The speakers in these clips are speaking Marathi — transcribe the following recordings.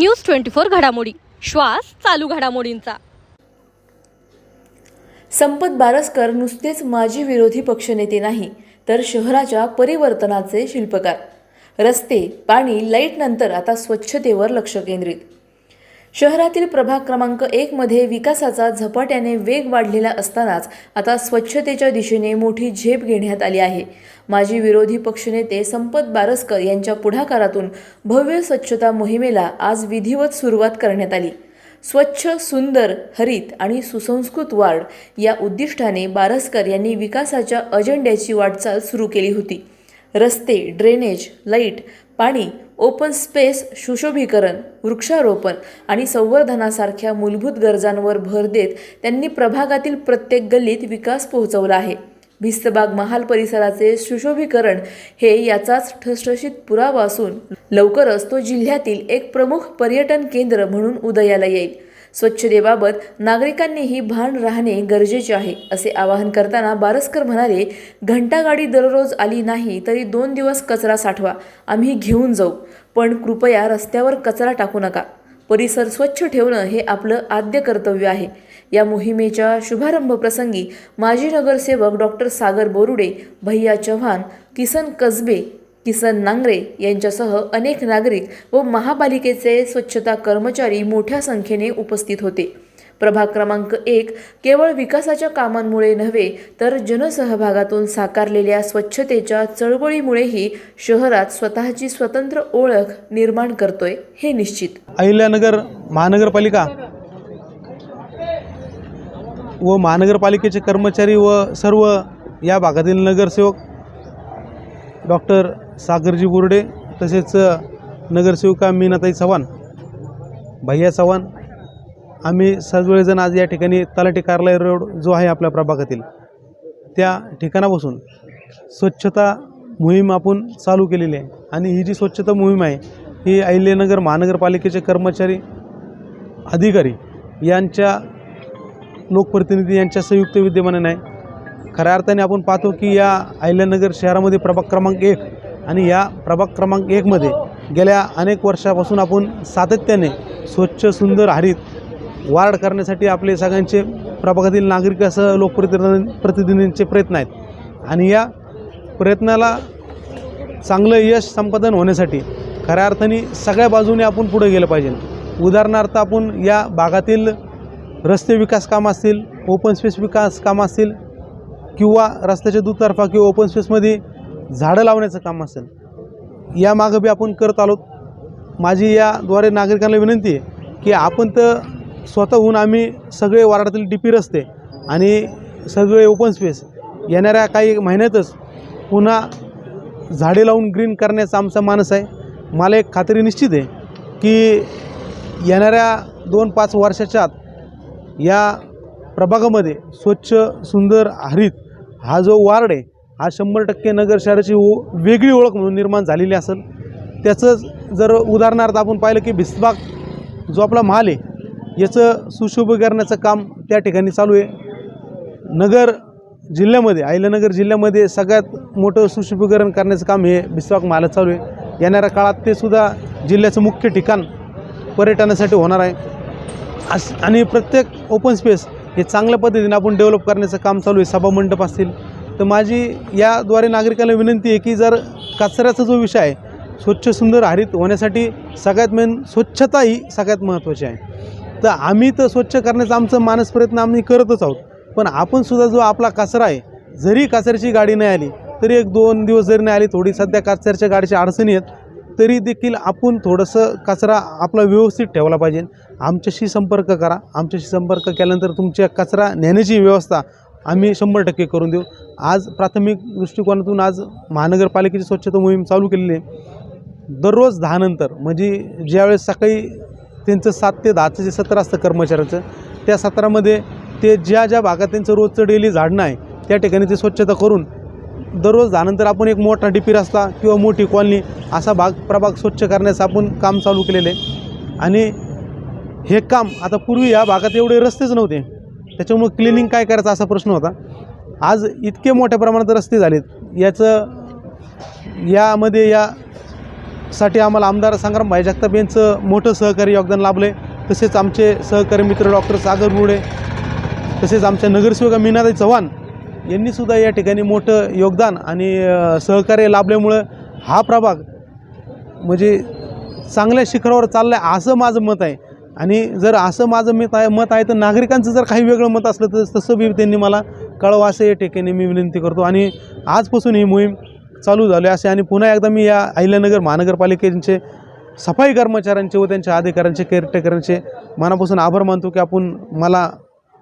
न्यूज ट्वेंटी फोर घडामोडी. श्वास चालू घडामोडींचा. संपत बारसकर नुसतेच माजी विरोधी पक्षनेते नाही तर शहराच्या परिवर्तनाचे शिल्पकार. रस्ते पाणी लाइट नंतर आता स्वच्छतेवर लक्ष केंद्रित. शहरातील प्रभाग क्रमांक एक मध्ये विकासाचा झपाट्याने वेग वाढलेला असतानाच आता स्वच्छतेच्या दिशेने मोठी झेप घेण्यात आली आहे. माजी विरोधी पक्षनेते संपत बारसकर यांच्या पुढाकारातून भव्य स्वच्छता मोहिमेला आज विधिवत सुरुवात करण्यात आली. स्वच्छ सुंदर हरित आणि सुसंस्कृत वार्ड या उद्दिष्टाने बारसकर यांनी विकासाच्या अजेंड्याची वाटचाल सुरू केली होती. रस्ते ड्रेनेज लाइट पाणी ओपन स्पेस सुशोभीकरण वृक्षारोपण आणि संवर्धनासारख्या मूलभूत गरजांवर भर देत त्यांनी प्रभागातील प्रत्येक गल्लीत विकास पोहोचवला आहे. भिस्तबाग महाल परिसराचे सुशोभीकरण हे याचाच ठसठशीत पुरावा असून लवकरच तो जिल्ह्यातील एक प्रमुख पर्यटन केंद्र म्हणून उदयाला येईल. स्वच्छतेबाबत नागरिकांनीही भान राहणे गरजेचे आहे असे आवाहन करताना बारसकर म्हणाले घंटागाडी दररोज आली नाही तरी दोन दिवस कचरा साठवा आम्ही घेऊन जाऊ पण कृपया रस्त्यावर कचरा टाकू नका. परिसर स्वच्छ ठेवणं हे आपलं आद्य कर्तव्य आहे. या मोहिमेच्या शुभारंभ प्रसंगी माजी नगरसेवक डॉक्टर सागर बोरुडे भैया चव्हाण किसन कसबे किसन नांगरे यांच्यासह अनेक नागरिक व महापालिकेचे स्वच्छता कर्मचारी मोठ्या संख्येने उपस्थित होते. प्रभाग क्रमांक एक केवळ विकासाच्या कामांमुळे नव्हे तर जनसहभागातून साकारलेल्या स्वच्छतेच्या चळवळीमुळेही शहरात स्वतःची स्वतंत्र ओळख निर्माण करतोय हे निश्चित. अहिल्यानगर महानगरपालिका व महानगरपालिकेचे कर्मचारी व सर्व या भागातील नगरसेवक डॉक्टर सागरजी बोर्डे तसेच नगरसेविका मीनाताई चव्हाण भैया चव्हाण. आम्ही सगळेजण आज या ठिकाणी तलाठी कार्यालय रोड जो आहे आपल्या प्रभागातील त्या ठिकाणापासून स्वच्छता मोहीम आपण चालू केलेली आहे. आणि ही जी स्वच्छता मोहीम आहे ही अहिल्यानगर महानगरपालिकेचे कर्मचारी अधिकारी यांच्या लोकप्रतिनिधी यांच्या संयुक्त विद्यमानाने आहे खऱ्या अर्थाने आपण पाहतो की या अहिल्यानगर शहरामध्ये प्रभाग क्रमांक एक आणि या प्रभाग क्रमांक एकमध्ये गेल्या अनेक वर्षापासून आपण सातत्याने स्वच्छ सुंदर हरित वार्ड करण्यासाठी आपले सगळ्यांचे प्रभागातील नागरिक असं लोकप्रतिनिधी प्रतिनिधींचे प्रयत्न आहेत. आणि या प्रयत्नाला चांगलं यश संपादन होण्यासाठी खऱ्या अर्थाने सगळ्या बाजूने आपण पुढे गेलं पाहिजे. उदाहरणार्थ आपण या भागातील रस्ते विकास कामं असतील ओपन स्पेस विकास कामं असतील किंवा रस्त्याच्या दुतर्फा किंवा ओपन स्पेसमध्ये झाडं लावण्याचं काम असेल या मागं बी आपण करत आलो. माझी याद्वारे नागरिकांना विनंती आहे की आपण तर स्वतःहून आम्ही सगळे वार्डातील डी पी रस्ते आणि सगळे ओपन स्पेस येणाऱ्या काही महिन्यातच पुन्हा झाडे लावून ग्रीन करण्याचा आमचा मानस आहे. मला एक खात्री निश्चित आहे की येणाऱ्या दोन पाच वर्षाच्या आत या प्रभागामध्ये स्वच्छ सुंदर हरित हा जो वार्ड आहे हा शंभर टक्के नगर शहराची वेगळी ओळख म्हणून निर्माण झालेली असेल. त्याचंच जर उदाहरणार्थ आपण पाहिलं की भिसबाग जो आपला महाल आहे याचं सुशोभीकरणाचं काम त्या ठिकाणी चालू आहे. नगर जिल्ह्यामध्ये अहिल्यानगर जिल्ह्यामध्ये सगळ्यात मोठं सुशोभीकरण करण्याचं काम हे भिसबाग महालात चालू आहे. येणाऱ्या काळात ते सुद्धा जिल्ह्याचं मुख्य ठिकाण पर्यटनासाठी होणार आहे. अस आणि प्रत्येक ओपन स्पेस हे चांगल्या पद्धतीने आपण डेव्हलप करण्याचं काम चालू आहे सभामंडप असतील. तर माझी याद्वारे नागरिकांना विनंती आहे की जर कचऱ्याचा जो विषय आहे स्वच्छ सुंदर हरित होण्यासाठी सगळ्यात मेन स्वच्छता ही सगळ्यात महत्त्वाची आहे. तर आम्ही तर स्वच्छ करण्याचा आमचा मानस प्रयत्न आम्ही करतच आहोत. पण आपण सुद्धा जो आपला कचरा आहे जरी कचऱ्याची गाडी नाही आली तरी एक दोन दिवस जरी नाही आली थोडी सध्या कचऱ्याच्या गाडीच्या अडचणी आहेत. तरी देखील आपण थोडंसं कचरा आपला व्यवस्थित ठेवला पाहिजे. आमच्याशी संपर्क करा. आमच्याशी संपर्क केल्यानंतर तुमच्या कचरा नेण्याची व्यवस्था आम्ही शंभर टक्के करून देऊ. आज प्राथमिक दृष्टिकोनातून आज महानगरपालिकेची स्वच्छता मोहीम चालू केलेली आहे. दररोज दहानंतर म्हणजे ज्यावेळेस सकाळी त्यांचं सात ते दहाचं जे सत्र असतं कर्मचाऱ्याचं त्या सत्रामध्ये ते ज्या ज्या भागात त्यांचं रोजचं डेली झाडणं आहे त्या ठिकाणी ते स्वच्छता करून दररोज दहानंतर आपण एक मोठा डिपी रस्ता किंवा मोठी कॉलनी असा भाग प्रभाग स्वच्छ करण्याचं आपण काम चालू केलेलं आहे. आणि हे काम आता पूर्वी या भागात एवढे रस्तेच नव्हते. त्याच्यामुळे क्लिनिंग काय करायचा असा प्रश्न होता. आज इतके मोठ्या प्रमाणात रस्ते झालेत. याचं यामध्ये यासाठी आम्हाला आमदार संग्रामभाई जगताप यांचं मोठं सहकारी योगदान लाभलं आहे तसेच आमचे सहकारी मित्र डॉक्टर सागर बुडे तसेच आमच्या नगरसेविका मीनाताई चव्हाण यांनीसुद्धा या ठिकाणी मोठं योगदान आणि सहकार्य लाभल्यामुळं हा प्रभाग म्हणजे चांगल्या शिखरावर चालला आहे असं माझं मत आहे. आणि जर असं माझं मत आहे मत आहे तर नागरिकांचं जर काही वेगळं मत असलं तर तसं बी त्यांनी मला कळवा असं या ठिकाणी मी विनंती करतो. आणि आजपासून ही मोहीम चालू झाली असे आणि पुन्हा एकदा मी या अहिल्यानगर महानगरपालिकेचे सफाई कर्मचाऱ्यांचे व त्यांच्या अधिकाऱ्यांचे केअरटेकरांचे मनापासून आभार मानतो की आपण मला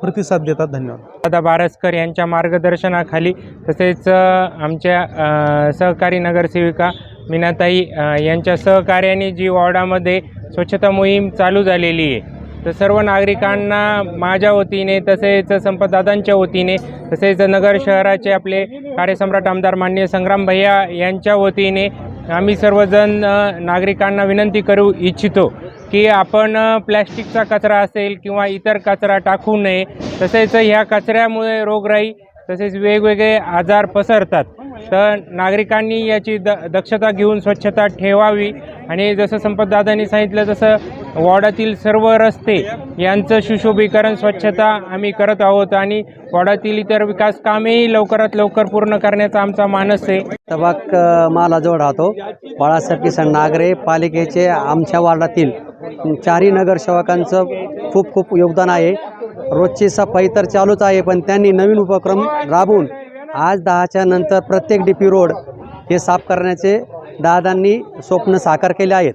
प्रतिसाद देतात. धन्यवाद. दादा बारसकर यांच्या मार्गदर्शनाखाली तसेच आमच्या सहकारी नगरसेविका मीनाताई यांच्या सहकार्याने जी वॉर्डामध्ये स्वच्छता मोहीम चालू झालेली आहे तर सर्व नागरिकांना माझ्या वतीने तसेच संपतदादांच्या वतीने तसेच नगर शहराचे आपले कार्यसम्राट आमदार माननीय संग्राम भैया यांच्या वतीने आम्ही सर्वजण नागरिकांना विनंती करू इच्छितो की आपण प्लॅस्टिकचा कचरा असेल किंवा इतर कचरा टाकू नये तसेच ह्या कचऱ्यामुळे रोगराई तसेच वेगवेगळे आजार पसरतात. तर नागरिकांनी याची द दक्षता घेऊन स्वच्छता ठेवावी. आणि जसं संपतदादांनी सांगितलं तसं वॉर्डातील सर्व रस्ते यांचं सुशोभीकरण स्वच्छता आम्ही करत आहोत आणि वॉर्डातील इतर विकास कामेही लवकरात लवकर पूर्ण करण्याचा आमचा मानस आहे. तबाक मालाजवळ राहतो. बाळासाहेब किसन नागरे पालिकेचे आमच्या वार्डातील चारही नगरसेवकांचं खूप खूप योगदान आहे. रोजची सफाई तर चालूच आहे पण त्यांनी नवीन उपक्रम राबवून आज दहाच्या नंतर प्रत्येक डी पी रोड हे साफ करण्याचे दादांनी स्वप्न साकार केले आहेत.